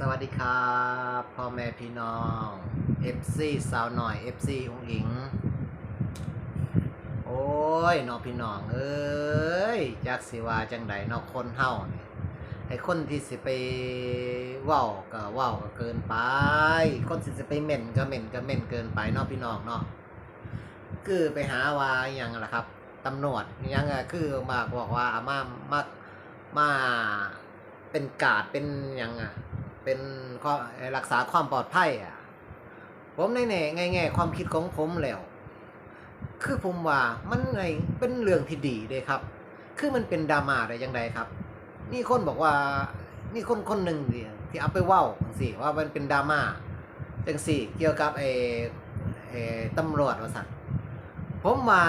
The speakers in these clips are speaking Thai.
สวัสดีครับพ่อแม่พี่น้อง FC สาวหน่อย FC องอิง โอ้ยน้องพี่น้องเอ้ยจักสิว่าจังใดนอกคนเฮานี่ไอ้คนที่สิไปว้าก็ว้าก็เกินไป คนที่สิไปเหม็นก็เหม็นก็เหม็นเกินไปเนาะพี่น้องเนาะคือไปหาว่าอหยังละครับตำรวจยังอะคือมาบอกว่าอามามามาเป็นกาดเป็นยังอะ เป็นรักษาความปลอดภัยอะ ผมในแง่แง่ความคิดของผมแล้ว คือผมว่ามันไงเป็นเรื่องที่ดีเลยครับ คือมันเป็นดราม่าได้ยังไงครับ นี่คนบอกว่านี่คนคนหนึ่งที่ที่เอาไปเว้าสิว่ามันเป็นดราม่าจังสิเกี่ยวกับไอ้ไอ้ตำรวจว่าสั่นผมมา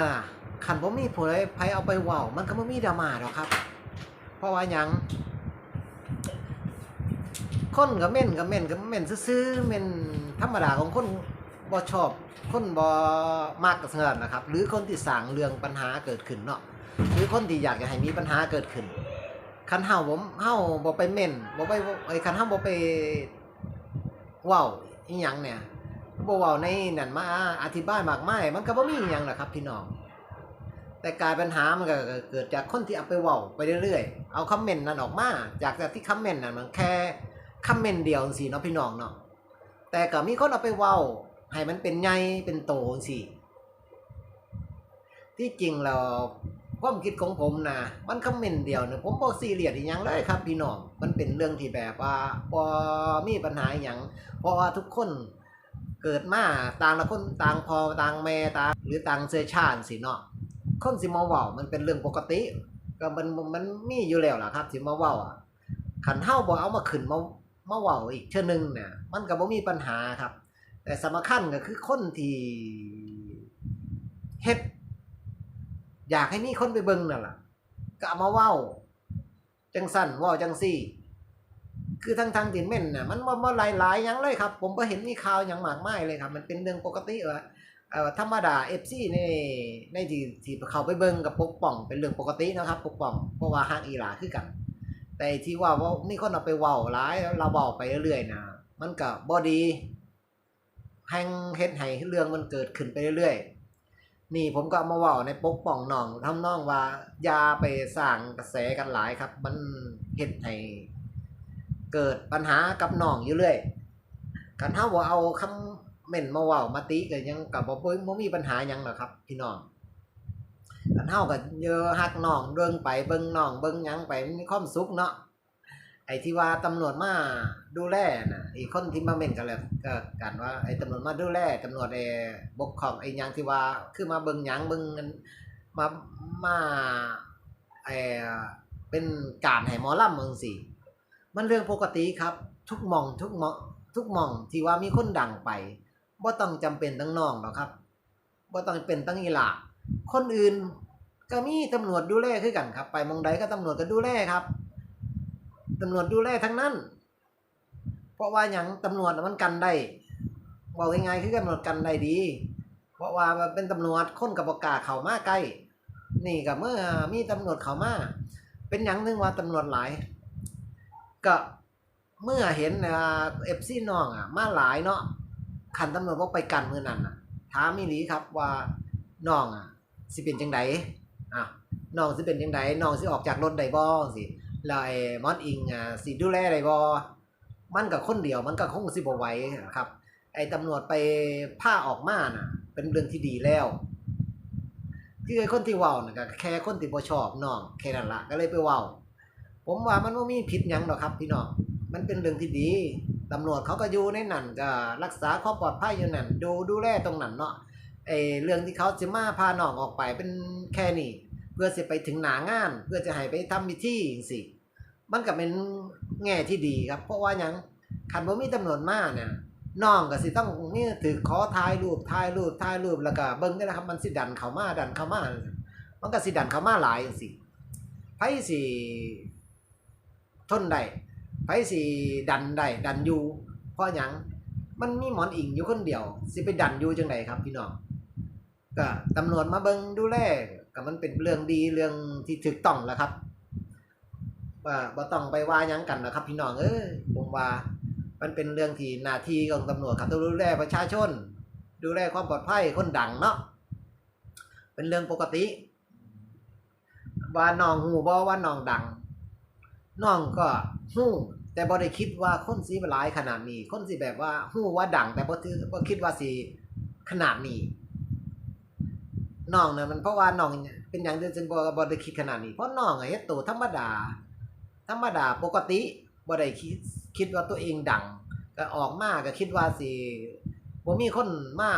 ขันผมมีผู้ใดไผเอาไปเว้ามันก็ไม่มีดราม่าหรอกครับ เพราะว่ายัง คนก็เม่นก็เม่นก็เม่นซื่อๆเม่นธรรมดาของคนบ่ชอบคนบ่มากกับเงินนะครับ หรือคนที่สร้างเรื่องปัญหาเกิดขึ้นเนาะหรือคนที่อยากจะให้มีปัญหาเกิดขึ้นคันเฮาผมเฮาบ่ไปเม่นบ่ไปไอ้คันเฮาบ่ไปว้าอีหยังเนี่ยบ่ว้าในนั่นมาอธิบายมากมายมันก็บ่มีอีหยังหรอครับ พี่น้องแต่กลายปัญหามันก็เกิดจากคนที่เอาไปว้าวไปเรื่อยๆเอาคอมเมนต์นั้นออกมาจากจากที่คอมเมนต์นั้นมันแค่ คอมเมนต์เดียวจังซี่เนาะพี่น้องเนาะแต่ก็มีคนเอาไปเว้าให้มันเป็นใหญ่เป็นโตสิที่จริงแล้วความคิดของผมนะมันคอมเมนต์เดียวเนี่ยผมบ่ซีเรียสอีหยังเลยครับ พี่น้องมันเป็นเรื่องที่แบบว่าบ่มีปัญหาอหยังเพราะว่าทุกคนเกิดมาต่างละคนต่างพอต่างแม่ต่างหรือต่างเชื้อชาติสิเนาะคนสิมาว้ามันเป็นเรื่องปกติ ก็มันมันมีอยู่แล้วล่ะครับสิมาว้าอะคันเฮาบ่เอามาขึ้นมา มาเว้าอีกเทื่อนึงเนี่ยมันก็บ่มีปัญหาครับ แต่สำคัญก็คือคนที่เฮ็ดอยากให้มีคนไปเบิ่งนั่นล่ะก็เอามาเว้า จังสั่นเว้าจังซี่ คือทั้งทางที่เม่นน่ะมันบ่บ่หลายๆหยังเลยครับ ผมบ่เห็นมีข่าวหยังมากมายเลยครับ มันเป็นเรื่องปกติว่าเอ่อธรรมดา FC ในในที่ที่เขาไปเบิ่งกับปกป้องเป็นเรื่องปกตินะครับ ปกป้องเพราะว่าฮักอีหลาคือกัน แต่ที่ว่าว่ามีคนเอาไปเว้าหลายเราเว้าไปเรื่อยๆนะมันก็บ่ดีแห่งเฮ็ดให้เรื่องมันเกิดขึ้นไปเรื่อยๆนี่ผมก็มาเว้าในปกป้องน้องทำนองว่าอย่าไปสร้างกระแสกันหลายครับ มันเฮ็ดให้เกิดปัญหากับน้องอยู่เรื่อยกันเฮาบ่เอาคำเม่นมาเว้ามาติก็ยังก็บ่บ่บ่มีปัญหายังหรอครับ พี่น้อง กันเฮาก็เยอะฮักน้องเบิ่งไปเบิ่งน้องเบิ่งยังไปมันมีความสุขเนาะไอ้ที่ว่าตำรวจมาดูแลนะไอ้คนที่มาเม่นกันแล้วก็กันว่าไอ้ตำรวจมาดูแลตำรวจไอ้บกของไอ้ยังที่ว่าคือมาเบิ่งยังเบิ่งอันมามาไอ้เป็นการให้หมอลำเมืองสิมันเรื่องปกติครับ ทุกมองทุกมองทุกมองที่ว่ามีคนดังไปบ่ต้องจำเป็นต้องน้องหรอกครับบ่ต้องเป็นต้องอีหลา คนอื่นก็มีตำรวจดูแลคือกันครับ ไปมองใดก็ตำรวจก็ดูแลครับตำรวจดูแลทั้งนั้น เพราะว่าอย่างตำรวจมันกันได้บอกยังไงคือตำรวจกันได้ดี เพราะว่ามันเป็นตำรวจคนกับประกล้าเข้ามาใกล้นี่ก็เมื่อมีตำรวจเข้ามาเป็นอย่างหนึงว่าตำรวจหลายก็เมื่อเห็นเอฟซีน้องอะ มาหลายเนาะขันตำรวจบอกไปกันมือนั้นอะถามอีหลีครับว่า น้องอะสิเป็นจังไดอะน้องสิเป็นจังไดน้องสิออกจากรถได้บ่สิแล้วไอ้มอสอิงอะสิดูแลได้บ่มันก็คนเดียวมันก็คงสิบ่ไหวครับ ไอ้ตำรวจไปผ้าออกมาน่ะ เป็นเรื่องที่ดีแล้วคือไอ้คนที่เว้าน่ะก็แค่คนที่บ่ชอบน้องแค่นั้นละก็เลยไปเว้าผมว่ามันบ่มีผิดหยังหรอกครับ พี่น้องมันเป็นเรื่องที่ดีตำรวจเขาก็อยู่ในนั่นก็รักษาความปลอดภัยอยู่นั่นดูดูแลตรงนั้นเนาะ ไอ้เรื่องที่เขาสิมาพาน้องออกไปเป็นแค่นี้เพื่อจะไปถึงหนางาน เพื่อจะให้ไปทำพิธีจังซี่มันก็เป็นแง่ที่ดีครับ เพราะว่ายังคันบ่มีตำรวจมาเนี่ยน้องก็สิต้องมีถือขอถ่ายรูปถ่ายรูปถ่ายรูปแล้วก็เบิ่งได้นะครับ มันสิดันเข้ามาดันเข้ามามันก็สิดันเข้ามาหลายจังซี่สิทนได้ไผสิดันได้ดันอยู่เพราะยังมันมีหมอนอิงอยู่คนเดียว สิไปดันอยู่จังไดครับพี่น้อง ก็ตำรวจมาเบิงดูแลก็มันเป็นเรื่องดีเรื่องที่ถูกต้องแล้วครับว่าบ่ต้องไปว่ายังกันนะครับ พี่น้องเอ้ยผมว่า มันเป็นเรื่องที่หน้าที่ของตำรวจครับต้องดูแลประชาชน ดูแลความปลอดภัยคนดังเนาะเป็นเรื่องปกติ ว่าน้องหูบ่ว่าน้องดังน้องก็หู้แต่บ่ได้คิดว่าคนสิหลายขนาดนี้ คนสิแบบว่าหู้ว่าดัง แต่บ่ถือบ่คิดว่าสิขนาดนี้ น้องเนี่ยมันเพราะว่าน้องเป็นอย่างเดียวจึงบ่บ่ได้คิดขนาดนี้เพราะน้องอะเฮ็ดตัวธรรมดา ธรรมดาปกติบ่ได้คิดคิดว่าตัวเองดังก็ออกมาก็คิดว่าสิบ่มีคนมา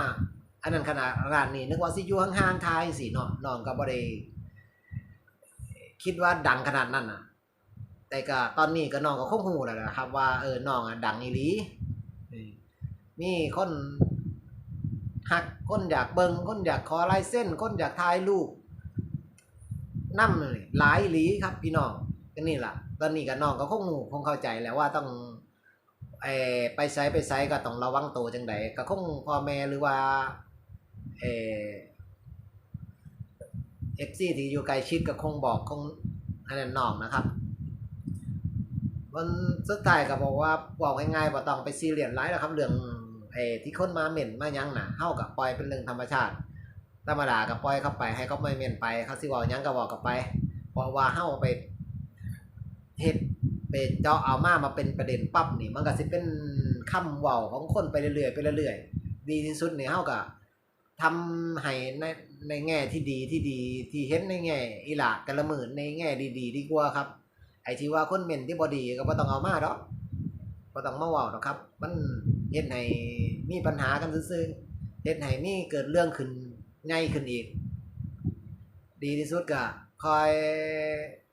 อันนั้นขนาดร้านนี้นึกว่าสิอยู่ห่างๆทายสิเนาะน้องก็บ่ได้คิดว่าดังขนาดนั้นน่ะ แต่ก็ตอนนี้ก็น้องก็คงฮู้แล้วนะครับ ว่าเออน้องอะดังอีหลีมีคน หักคนอยากเบิงคนอยากขอลายเส้น คนอยากถ่ายรูปนำเลยหลายหลีครับพี่น้องก็นี่แหละตอนนี้ก็น้องก็คงฮู้คงเข้าใจแล้วว่าต้องเออไปไสไปไสก็ต้องระวังตัวจังไดก็คงพ่อแม่หรือว่าเออ FC ที่อยู่ใกลชิดก็คงบอกคงอันนั้นน้องนะครับมันสุดท้ายก็บอกว่าบอกง่ายๆบ่ต้องไปซีเรียสหลายแล้วครับ เรื่อง อ้ที่คนมาเหม็นมายังน่ะเฮากับปล่อยเป็นเรื่องธรรมชาติ ธรรมดาก็ปล่อยเข้าไป ให้เขาไม่เหม็นไปเขาสิว้ายังก็บอกกับไปเพราะว่าเฮาไปเฮ็ดไปเจาะเอามามาเป็นประเด็นปั๊บนี่มันก็สิเป็นคำเว้าของคนไปเรื่อยๆไปเรื่อยๆดีที่สุดนี่เฮาก็ทำให้ในในแง่ที่ดีที่ดีที่เห็นในแง่อีหลากกละมือในแง่ดีๆดีกว่าครับ ไอที่ว่าคนเหม็นที่บอดีก็บ่ต้องเอามาดอกบ่ต้องมาเว้าดอกครับ มัน เฮ็ดให้มีปัญหากันซื่อๆเฮ็ดให้มีเกิดเรื่องขึ้นใหญ่ขึ้นอีก ดีที่สุดก็คอย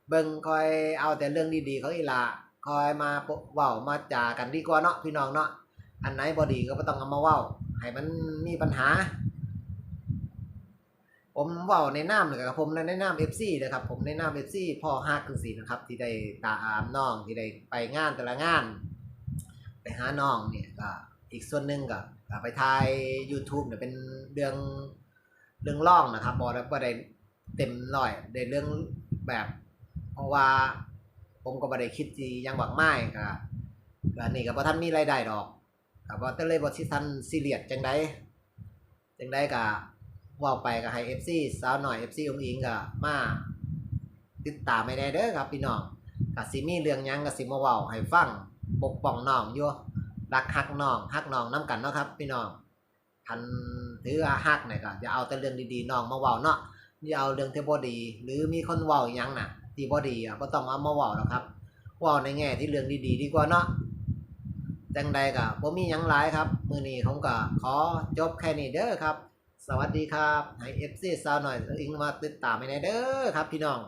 เบิ่งคอยเอาแต่เรื่องดีๆเของอีหลาคอยมาเว้ามาจากันดีกว่าเนาะพี่น้องเนาะอันไหนบ่ดีก็บ่ต้องเอามาเว้าให้มันมีปัญหา ผมเว้าในนามเลยครับผมในนาม FC นะครับผมในนาม FC พ่อฮักจังซี่นะครับ ที่ได้ตาอามน้องที่ได้ไปงานแต่ละงาน ไปหาน้องเนี่ยก็อีกส่วนหนึ่งก็กไปถ่าย YouTube เนี่ยเป็นเรื่องเรื่องร่องนะครับบ่ได้บ่ได้เต็มร้อยได้เรื่องแบบ เพราะว่าผมก็บ่ได้คิดสิหยังบักไม้ก็ก็อันนี้ก็บ่ทันมีรายได้ดอกก็บ่ได้เลยบ่สิทันซีเรียสจังไดจังไดก็ว่าไปก็ให้ FC สาวหน่อย FC องอิงก็มาติดตามไม่ได้เด้อครับพี่น้องก็สิมีเรื่องหยังก็สิมาเว้าให้ฟัง ปกป้องน้องอยู่รักฮักน้องฮักน้องนํกันเนาะครับ พี่น้องคันถือว่าฮักเนี่ยก็อย่าเอาแต่เรื่องดีๆน้องมาเว้าเนาะอย่าเอาเรื่องที่บ่ดี หรือมีคนเว้าหยังน่ะที่บ่ดีอะบ่ต้องเอามาเว้าหรอกครับเว้าในแง่ที่เรื่องดีๆดีกว่าเนาะจังใดก็บ่มีหยังหลายครับ มื้อนี้ผมก็ขอจบแค่นี้เด้อครับ สวัสดีครับให้ FC สาวหน่อยอิงมาติดตามให้ในเด้อครับพี่น้อง